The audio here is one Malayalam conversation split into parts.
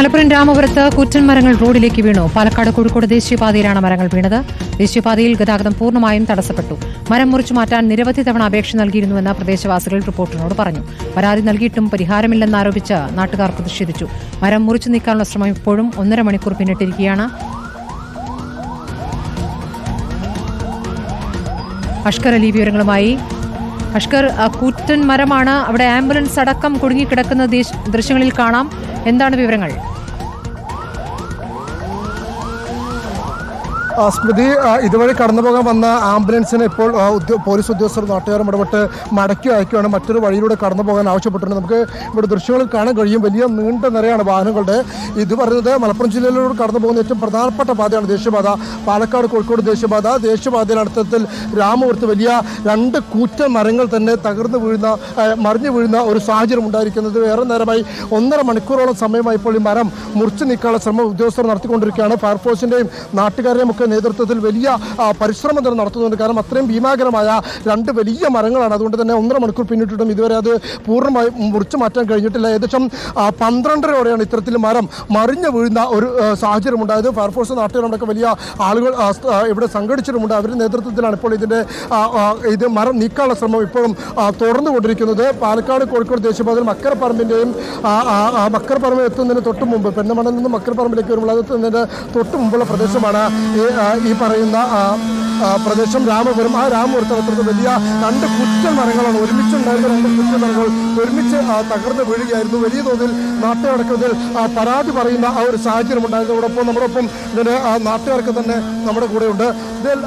മലപ്പുറം രാമപുരത്ത് കൂറ്റൻ മരങ്ങൾ റോഡിലേക്ക് വീണു. പാലക്കാട് കോഴിക്കോട് ദേശീയപാതയിലാണ് മരങ്ങൾ വീണത്. ദേശീയപാതയിൽ ഗതാഗതം പൂർണമായും തടസ്സപ്പെട്ടു. മരം മുറിച്ചു മാറ്റാൻ നിരവധി തവണ അപേക്ഷ നൽകിയിരുന്നുവെന്ന് പ്രദേശവാസികൾ റിപ്പോർട്ടിനോട് പറഞ്ഞു. പരാതി നൽകിയിട്ടും പരിഹാരമില്ലെന്നാരോപിച്ച് നാട്ടുകാർ പ്രതിഷേധിച്ചു. മരം മുറിച്ചു നീക്കാനുള്ള ശ്രമം ഇപ്പോഴും ഒന്നര മണിക്കൂർ പിന്നിട്ടിരിക്കുകയാണ്. അഷ്കർ അലി വിവരങ്ങളുമായി. അഷ്കർ കൂറ്റൻ മരമാണ് അവിടെ ആംബുലൻസ് അടക്കം കുടുങ്ങിക്കിടക്കുന്ന ദൃശ്- ദൃശ്യങ്ങളിൽ കാണാം. എന്താണ് വിവരങ്ങൾ? സ്മൃതി ഇതുവഴി കടന്നു പോകാൻ വന്ന ആംബുലൻസിനെ ഇപ്പോൾ പോലീസ് ഉദ്യോഗസ്ഥർ നാട്ടുകാരും ഇടപെട്ട് മടക്കി അയക്കുകയാണ്. മറ്റൊരു വഴിയിലൂടെ കടന്നു പോകാൻ ആവശ്യപ്പെട്ടിട്ടുണ്ട്. നമുക്ക് ഇവിടെ ദൃശ്യങ്ങൾ കാണാൻ കഴിയും. വലിയ നീണ്ട നിരയാണ് വാഹനങ്ങളുടെ. ഇത് പറയുന്നത് മലപ്പുറം ജില്ലയിലൂടെ കടന്നു പോകുന്ന ഏറ്റവും പ്രധാനപ്പെട്ട പാതയാണ് ദേശീയപാത. പാലക്കാട് കോഴിക്കോട് ദേശീയപാത. ദേശീയപാതയുടെ അടുത്തത്തിൽ രാമപുരത്ത് വലിയ രണ്ട് കൂറ്റൻ മരങ്ങൾ തന്നെ തകർന്നു വീഴുന്ന മറിഞ്ഞു വീഴുന്ന ഒരു സാഹചര്യം ഉണ്ടായിരിക്കുന്നത്. വേറെ നേരമായി ഒന്നര മണിക്കൂറോളം സമയമായി ഇപ്പോൾ ഈ മരം മുറിച്ചു നീക്കാനുള്ള ശ്രമം ഉദ്യോഗസ്ഥർ നടത്തിക്കൊണ്ടിരിക്കുകയാണ്. ഫയർഫോഴ്സിന്റെയും നാട്ടുകാരുടെയും ഒക്കെ നേതൃത്വത്തിൽ വലിയ പരിശ്രമം തന്നെ നടത്തുന്നുണ്ട്. കാരണം അത്രയും ഭീമാകരമായ രണ്ട് വലിയ മരങ്ങളാണ്. അതുകൊണ്ട് തന്നെ ഒന്നര മണിക്കൂർ പിന്നിട്ടിട്ടും ഇതുവരെ അത് പൂർണമായി മുറിച്ചു മാറ്റാൻ കഴിഞ്ഞിട്ടില്ല. ഏകദേശം പന്ത്രണ്ടരയോടെയാണ് ഇത്തരത്തിൽ മരം മറിഞ്ഞു വീഴുന്ന ഒരു സാഹചര്യം ഉണ്ടായത്. ഫയർഫോഴ്സ് നാട്ടുകാരോടൊക്കെ വലിയ ആളുകൾ ഇവിടെ സംഘടിച്ചിട്ടുമുണ്ട്. അവരുടെ നേതൃത്വത്തിലാണ് ഇപ്പോൾ ഇതിന്റെ ഇത് മരം നീക്കാനുള്ള ശ്രമം ഇപ്പോഴും തുടർന്നുകൊണ്ടിരിക്കുന്നത്. പാലക്കാട് കോഴിക്കോട് ദേശീയപാതയിൽ മക്കരപ്പറമ്പിന്റെയും മക്കരപ്പറമ്പ് എത്തുന്നതിന് തൊട്ട് മുമ്പ് പെണ്ണമണ്ണിൽ നിന്ന് മക്കരപ്പറമ്പിലേക്ക് വരുമ്പോൾ അത് എത്തുന്നതിന്റെ തൊട്ട് മുമ്പുള്ള പ്രദേശമാണ് ഈ പറയുന്ന പ്രദേശം രാമപുരം. ആ രാമപുരത്ത് വലിയ രണ്ട് കുറ്റൻ മരങ്ങളാണ്. ഒരുമിച്ചുണ്ടായിരുന്ന രണ്ട് കുറ്റൻ മരങ്ങൾ ഒരുമിച്ച് തകർന്ന് വീഴുകയായിരുന്നു. വലിയ തോതിൽ നാട്ടുകാർക്കതിൽ പരാതി പറയുന്ന ആ ഒരു സാഹചര്യം ഉണ്ടായിരുന്നതോടൊപ്പം നമ്മോടൊപ്പം ഇതിന് നാട്ടുകാർക്ക് തന്നെ നമ്മുടെ കൂടെയുണ്ട് ഇതിൽ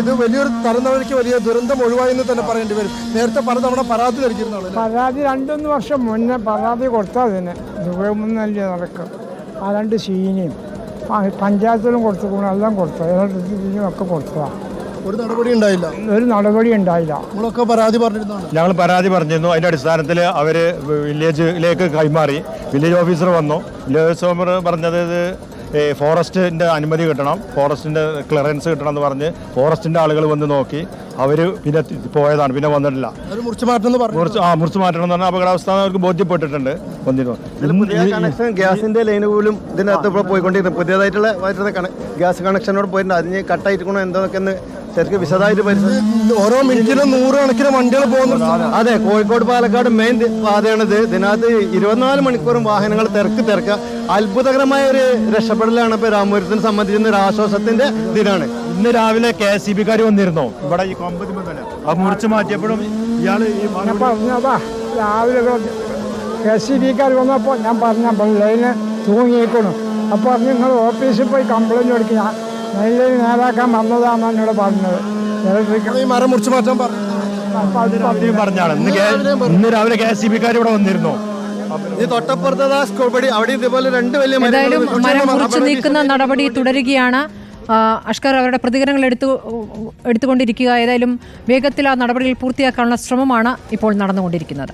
ഇത് വലിയൊരു തരുന്നവഴിക്ക് വലിയ ദുരന്തം ഒഴിവായി എന്ന് തന്നെ പറയേണ്ടി വരും. നേരത്തെ പലതവണ പരാതി നൽകിയിരുന്നതാണ് പരാതി രണ്ടൊന്ന് വർഷം മുന്നേ പരാതി കൊടുത്താൽ തന്നെ നൽകിയ നടക്കും ആ രണ്ട് സീനിയും പഞ്ചായത്തിലും കൊടുത്തു എല്ലാം കൊടുത്തു. ഇലക്ട്രിസിറ്റിയും ഒക്കെ കൊടുത്തതാണ് ഒരു നടപടി ഉണ്ടായില്ല? ഒരു നടപടി ഉണ്ടായില്ല. നമ്മളൊക്കെ പരാതി പറഞ്ഞിരുന്നു ഞങ്ങൾ പരാതി പറഞ്ഞിരുന്നു. അതിന്റെ അടിസ്ഥാനത്തിൽ അവർ വില്ലേജിലേക്ക് കൈമാറി. വില്ലേജ് ഓഫീസർ വന്നു. വില്ലേജ് ഓഫീസർ പറഞ്ഞത് ഫോറസ്റ്റിന്റെ അനുമതി കിട്ടണം ഫോറസ്റ്റിന്റെ ക്ലിയറൻസ് കിട്ടണം എന്ന് പറഞ്ഞ് ഫോറസ്റ്റിന്റെ ആളുകൾ വന്ന് നോക്കി. അവർ പിന്നെ പോയതാണ് പിന്നെ വന്നിട്ടില്ല. മുറിച്ചു ആ മുറിച്ച് മാറ്റണം എന്ന് പറഞ്ഞാൽ അപകടാവസ്ഥ അവർക്ക് ബോധ്യപ്പെട്ടിട്ടുണ്ട് വന്നിരുന്നു. പുതിയ കണക്ഷൻ ഗ്യാസിന്റെ ലൈന് പോലും ഇതിനകത്ത് ഇപ്പോൾ പോയിക്കൊണ്ടിരുന്നു പുതിയതായിട്ടുള്ള ഗ്യാസ് കണക്ഷനോട് പോയിട്ടുണ്ട് അതിന് കട്ടായിരിക്കണോ എന്തൊക്കെ ശരിക്കും വിശദമായിട്ട് പരിശോധിച്ചു ഓരോ മിനിറ്റിലും നൂറുകണക്കിന് വണ്ടികൾ പോകുന്നു അതെ കോഴിക്കോട് പാലക്കാട് മെയിൻ പാതയാണിത് ഇതിനകത്ത് ഇരുപത്തിനാല് മണിക്കൂറും വാഹനങ്ങൾ തിരക്ക് തിരക്കുക അത്ഭുതകരമായ ഒരു രക്ഷപ്പെടലാണ് ഇപ്പൊ രാമപുരത്തിനെ സംബന്ധിക്കുന്ന ഒരു ആശ്വാസത്തിന്റെ ദിനാണ്. ഇന്ന് രാവിലെ കെ എസ് സി ബിക്കാർ വന്നിരുന്നോ? ഇവിടെ ഈ കൊമ്പതി മുറിച്ച് മാറ്റിയപ്പോഴും ഇയാൾ ഈ ഞാൻ പറഞ്ഞതാ രാവിലെ കെ സി ബിക്കാർ വന്നപ്പോൾ ഞാൻ പറഞ്ഞ ലൈന് തൂങ്ങിയേക്കണു. അപ്പോൾ നിങ്ങൾ ഓഫീസിൽ പോയി കംപ്ലൈന്റ് കൊടുക്കുക ഞാൻ നേതാക്കാൻ വന്നതാണെന്ന് എന്നോട് പറഞ്ഞത്. ഇലക്ട്രിക് ഈ മരം മുറിച്ചു മാറ്റാൻ പറഞ്ഞു അപ്പോൾ പറഞ്ഞാണ്. ഇന്ന് കെ- ഇന്ന് രാവിലെ കെ എസ് സി ബിക്കാർ ഇവിടെ വന്നിരുന്നു. ഇത് തൊട്ടപ്പുറത്തതാ സ്കൂൾ പടി അവിടെ ഇതുപോലെ രണ്ട് വലിയ എന്തായാലും മരങ്ങൾ മരം മുറിച്ചു നീക്കുന്ന നടപടി തുടരുകയാണ്. ആ, അഷ്കർ അവരുടെ പ്രതികരണങ്ങൾ എടുത്തു എടുത്തുകൊണ്ടിരിക്കുക. ഏതായാലും വേഗത്തിൽ ആ നടപടികൾ പൂർത്തിയാക്കാനുള്ള ശ്രമമാണ് ഇപ്പോൾ നടന്നുകൊണ്ടിരിക്കുന്നത്.